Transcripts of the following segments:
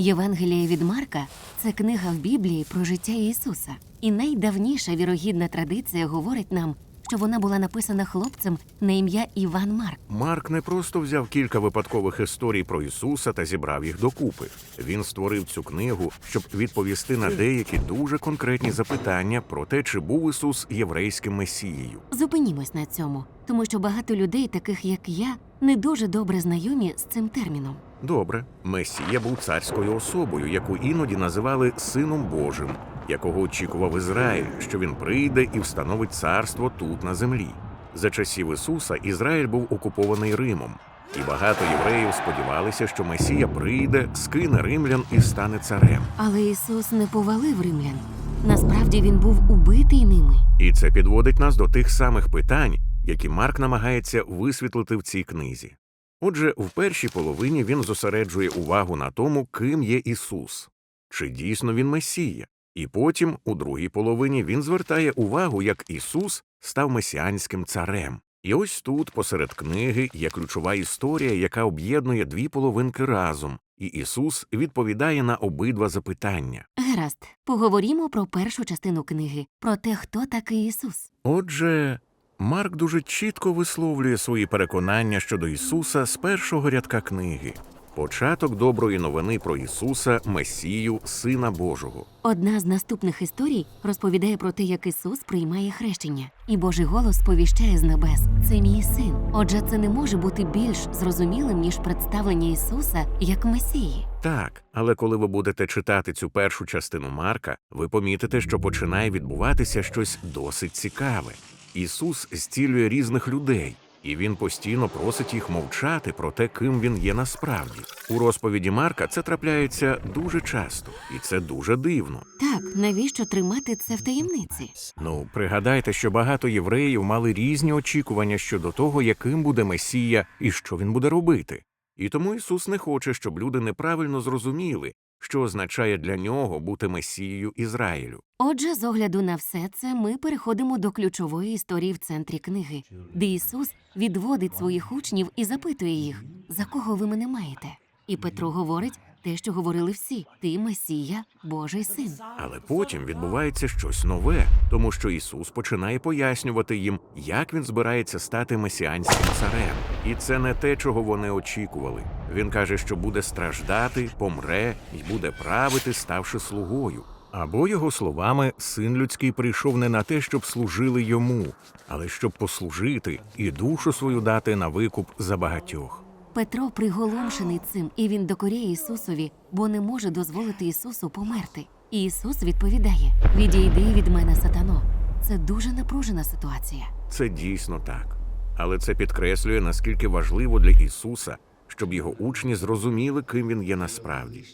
Євангеліє від Марка це книга в Біблії про життя Ісуса. І найдавніша вірогідна традиція говорить нам, що вона була написана хлопцем на ім'я Іван Марк. Марк не просто взяв кілька випадкових історій про Ісуса та зібрав їх докупи. Він створив цю книгу, щоб відповісти на деякі дуже конкретні запитання про те, чи був Ісус єврейським месією. Зупинімось на цьому, тому що багато людей, таких як я, не дуже добре знайомі з цим терміном. Добре, Месія був царською особою, яку іноді називали Сином Божим, якого очікував Ізраїль, що він прийде і встановить царство тут на землі. За часів Ісуса Ізраїль був окупований Римом, і багато євреїв сподівалися, що Месія прийде, скине римлян і стане царем. Але Ісус не повалив римлян. Насправді він був убитий ними. І це підводить нас до тих самих питань, які Марк намагається висвітлити в цій книзі. Отже, в першій половині він зосереджує увагу на тому, ким є Ісус, чи дійсно він Месія, і потім, у другій половині, він звертає увагу, як Ісус став месіанським царем. І ось тут, посеред книги, є ключова історія, яка об'єднує дві половинки разом, і Ісус відповідає на обидва запитання. Гаразд, поговоримо про першу частину книги, про те, хто такий Ісус. Отже, Марк дуже чітко висловлює свої переконання щодо Ісуса з першого рядка книги. Початок доброї новини про Ісуса, Месію, Сина Божого. Одна з наступних історій розповідає про те, як Ісус приймає хрещення, і Божий голос сповіщає з небес: це мій син. Отже, це не може бути більш зрозумілим ніж представлення Ісуса як Месії. Так, але коли ви будете читати цю першу частину Марка, ви помітите, що починає відбуватися щось досить цікаве. Ісус зцілює різних людей, і він постійно просить їх мовчати про те, ким він є насправді. У розповіді Марка це трапляється дуже часто, і це дуже дивно. Так, навіщо тримати це в таємниці? Ну, пригадайте, що багато євреїв мали різні очікування щодо того, яким буде Месія і що він буде робити. І тому Ісус не хоче, щоб люди неправильно зрозуміли, що означає для нього бути Месією Ізраїлю. Отже, з огляду на все це, ми переходимо до ключової історії в центрі книги, де Ісус відводить своїх учнів і запитує їх, за кого ви мене маєте? І Петро говорить те, що говорили всі: ти Месія, Божий син. Але потім відбувається щось нове, тому що Ісус починає пояснювати їм, як він збирається стати месіанським царем. І це не те, чого вони очікували. Він каже, що буде страждати, помре і буде правити, ставши слугою. Або його словами, син людський прийшов не на те, щоб служили йому, але щоб послужити і душу свою дати на викуп за багатьох. Петро приголомшений цим, і він докоряє Ісусові, бо не може дозволити Ісусу померти. І Ісус відповідає: Відійди від мене, сатано. Це дуже напружена ситуація. Це дійсно так. Але це підкреслює, наскільки важливо для Ісуса, щоб його учні зрозуміли, ким він є насправді.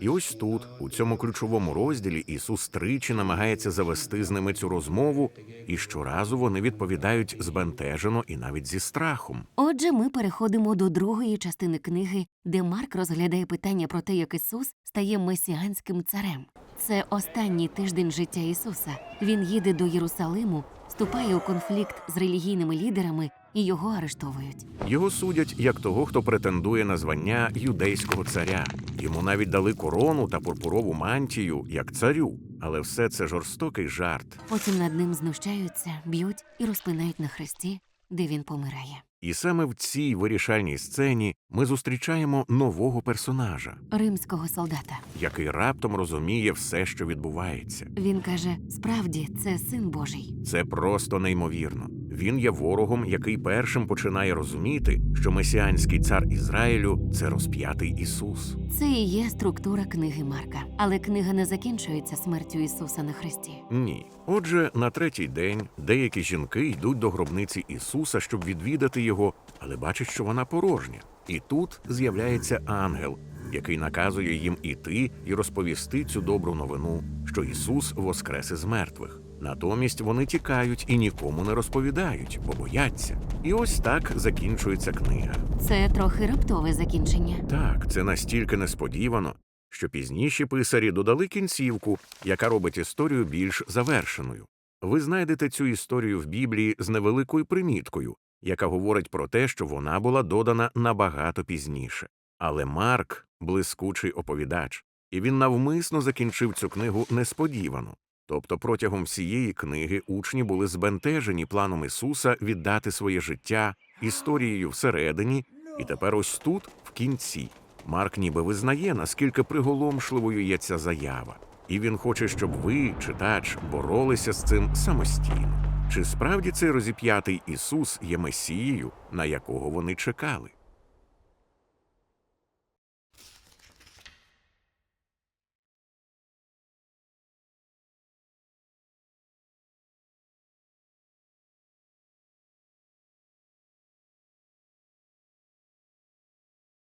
І ось тут, у цьому ключовому розділі, Ісус тричі намагається завести з ними цю розмову, і щоразу вони відповідають збентежено і навіть зі страхом. Отже, ми переходимо до другої частини книги, де Марк розглядає питання про те, як Ісус стає месіанським царем. Це останній тиждень життя Ісуса. Він їде до Єрусалиму, вступає у конфлікт з релігійними лідерами і його арештовують. Його судять як того, хто претендує на звання юдейського царя. Йому навіть дали корону та пурпурову мантію як царю. Але все це жорстокий жарт. Потім над ним знущаються, б'ють і розпинають на хресті, де він помирає. І саме в цій вирішальній сцені ми зустрічаємо нового персонажа, Римського солдата. який раптом розуміє все, що відбувається. Він каже: справді, це син Божий. Це просто неймовірно. Він є ворогом, який першим починає розуміти, що месіанський цар Ізраїлю це розп'ятий Ісус. Це і є структура книги Марка. Але книга не закінчується смертю Ісуса на хресті. Ні. Отже, на третій день деякі жінки йдуть до гробниці Ісуса, щоб відвідати його, але бачать, що вона порожня. І тут з'являється ангел, який наказує їм іти і розповісти цю добру новину, що Ісус воскрес із мертвих. Натомість вони тікають і нікому не розповідають, бо бояться. І ось так закінчується книга. Це трохи раптове закінчення. Так, це настільки несподівано, що пізніші писарі додали кінцівку, яка робить історію більш завершеною. Ви знайдете цю історію в Біблії з невеликою приміткою, яка говорить про те, що вона була додана набагато пізніше. Але Марк блискучий оповідач. І він навмисно закінчив цю книгу несподівано. Тобто протягом всієї книги учні були збентежені планом Ісуса віддати своє життя історією всередині, і тепер ось тут, в кінці, Марк ніби визнає, наскільки приголомшливою є ця заява, і він хоче, щоб ви, читач, боролися з цим самостійно. Чи справді цей розіп'ятий Ісус є Месією, на якого вони чекали?